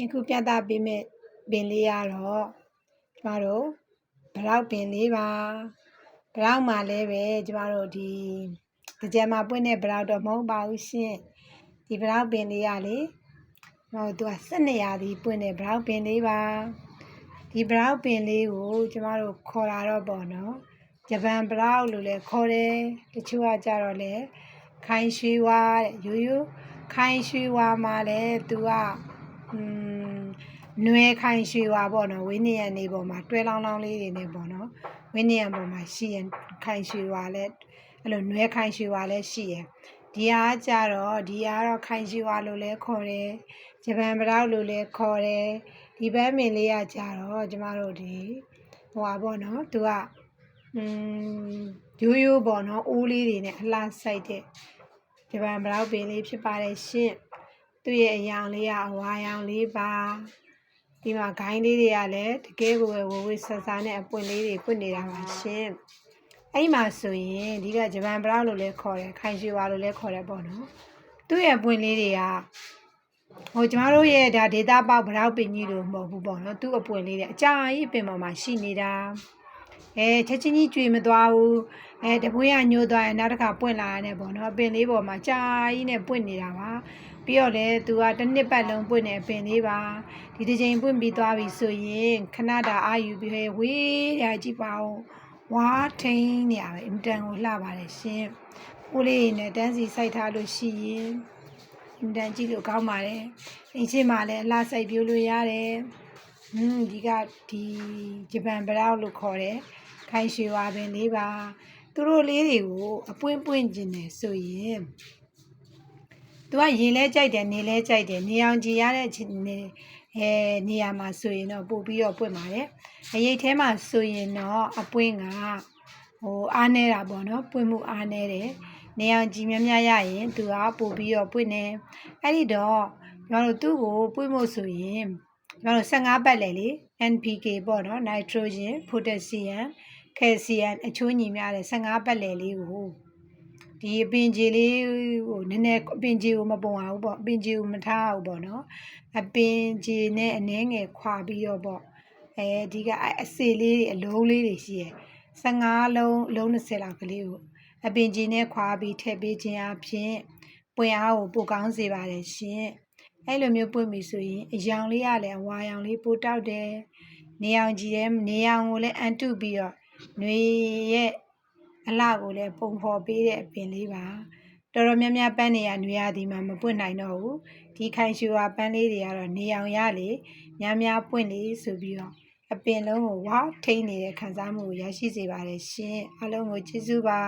ယခုပြသပေးမယ့်ပင်လေးကတော့ကျမတို့ဘလောက်ပင်လေးပါဘလောက်မှလည်းပဲကျမတို့ဒီကြံမှာပွင့်တဲ့ဘလောက်တော့မဟုတ်ပါဘူးရှင်ဒီဘလောက်ပင်လေးကလေဟောသူက12ရာသီပွင့်တဲ့ဘလောက်ပင်လေးပါဒီဘလောက်ပင်လေးကိုကျမတို့ခေါ်လာတော့ပေါ့နော်ဂျပန်ဘလောက်လို့လည်းခေါ်တယ်တချို့ကကြတော့လေခိုင်ရွှေဝါတဲ့ရိုးရိုးခိုင်ရွှေဝါမှာလည်းသူကอืม နွယ်ခိုင်ရွှေဝါပေါ့နော်ဝင်းနေရနေပေါ်မှာတွဲလောင်းလောင်းလေးတွေနဲ့ပေါ့နော်ဝင်းနေရပေါ်မှာရှိရင်ခိုင်ရွှေဝါလည်းအဲ့လိုနွယ်ခိုင်ရွှေဝါလည်းရှိရင်ဒီဟာကြတော့ဒီဟာတော့ခိုင်ရွှေဝါလို့လည်းခေါ်တယ်ဂျပန်ပတောက်လို့လည်းခေါ်တယ်ဒီဘက်မင်လေးကကြတော့ကျမတို့ဒီဟိုပါပေါ့နော်သူကอืมရိုးရိုးပေါ့နော်အိုးလေးတွေနဲ့အလှဆိုင်တဲ့ဂျပန်ပတောက်ပင်လေးဖြစ်ပါတယ်ရှင် သူ့ရဲ့အယောင်လေးကအဝါရောင်လေးပါဒီမှာဂိုင်းလေးတွေကလည်းတကယ်ကိုပဲဝဝဆဆာနဲ့အပွင့်လေးတွေပွင့်နေတာပါရှင်အဲ့မှာဆိုရင်ဒီကဂျပန်ဘလောက်လို့လည်းခေါ်တယ်ခိုင်ရွှေဝါလို့လည်းခေါ်တယ်ပေါ့နော်သူ့ရဲ့ပွင့်လေးတွေကဟိုကျမတို့ရဲ့ဒါဒေတာပေါက်ဘလောက်ပင်ကြီးလို့မဟုတ်ဘူးပေါ့နော်သူ့အပွင့်လေးတွေအကြာကြီးပင်ပေါ်မှာရှိနေတာအဲချက်ချင်းကြီးကြွေမသွားဘူးအဲတပွေးကညိုသွားရင်နောက်တစ်ခါပွင့်လာရတယ်ပေါ့နော်အပင်လေးပေါ်မှာကြာကြီးနဲ့ပွင့်နေတာပါ ပြီးတော့လေသူကတစ်နှစ်ပတ်လုံးပွင့်နေအပင်လေးပါဒီတစ်ချိန်ပွင့်ပြီးသွားပြီဆိုရင်ခဏတာအာယူပြီးဟဲဝေးရကြည့်ပါဦးဝါထိန်နေရပဲအင်တန်ကိုလှပါတယ်ရှင်ကိုလေးနဲ့တန်းစီစိုက်ထားလို့ရှိရင်အင်တန်ကြည့်လို့ကောင်းပါတယ်အိမ်ရှိမှလည်းအလှစိုက်ပြလို့ရတယ်ဟွန်းဒီကဒီဂျပန်ဘရောက်လို့ခေါ်တယ်ခိုင်ရွှေဝါပင်လေးပါသူတို့လေးတွေကိုအပွင့်ပွင့်ကျင်တယ်ဆိုရင် သူကရေလဲကြိုက်တယ်နေလဲကြိုက်တယ်နေအောင်ကြည်ရတဲ့နေအဲနေရာမှာဆိုရင်တော့ပို့ပြီးတော့ပွင့်ပါတယ်အရေးထဲမှာဆိုရင်တော့အပွင့်ကဟိုအားနေတာပေါ့နော်ပွင့်မှုအားနေတယ်နေအောင်ကြည်များများရရင်သူကပို့ပြီးတော့ပွင့်နေအဲ့ဒီတော့ကျွန်တော်တို့သူ့ကိုပွင့်ဖို့ဆိုရင်ကျွန်တော်တို့15ပတ်လေလေ NPK ပေါ့နော် nitrogen potassium calcium အချိုးညီများတဲ့15ပတ်လေလေးကို ဒီအပင်ကြီးလေးဟိုနည်းနည်းအပင်ကြီးကိုမပုံအောင်ပေါ့အပင်ကြီးကိုမထားအောင်ပေါ့နော်အပင်ကြီးနဲ့အနှဲငယ်ခွာပြီးတော့ပေါ့အဲဒီကအစေလေးတွေအလုံးလေးတွေရှိရယ်15လုံးအလုံး20လောက်ကလေးကိုအပင်ကြီးနဲ့ခွာပြီးထည့်ပေးခြင်းအပြင်ပွင့်အားကိုပိုကောင်းစေပါတယ်ရှင်အဲ့လိုမျိုးပွင့်ပြီဆိုရင်အယောင်လေးကလည်းအဝါရောင်လေးပိုတောက်တယ်နေအောင်ကြည့်ရဲနေအောင်ကိုလည်းအန်တုပြီးတော့ຫນွေရဲ့ အလှကိုလည်းပုံဖော်ပေးတဲ့အပင်လေးပါတော်တော်များများပန်းနေရနွေရသည်မှာမပွင့်နိုင်တော့ဘူးဒီခိုင်ရှူဝါပန်းလေးတွေကတော့နေအောင်ရလေများများပွင့်လေဆိုပြီးတော့အပင်လုံးကိုဝါထိန်းနေတဲ့ခံစားမှုကိုရရှိစေပါတယ်ရှင်အားလုံးကိုကျေးဇူးပါ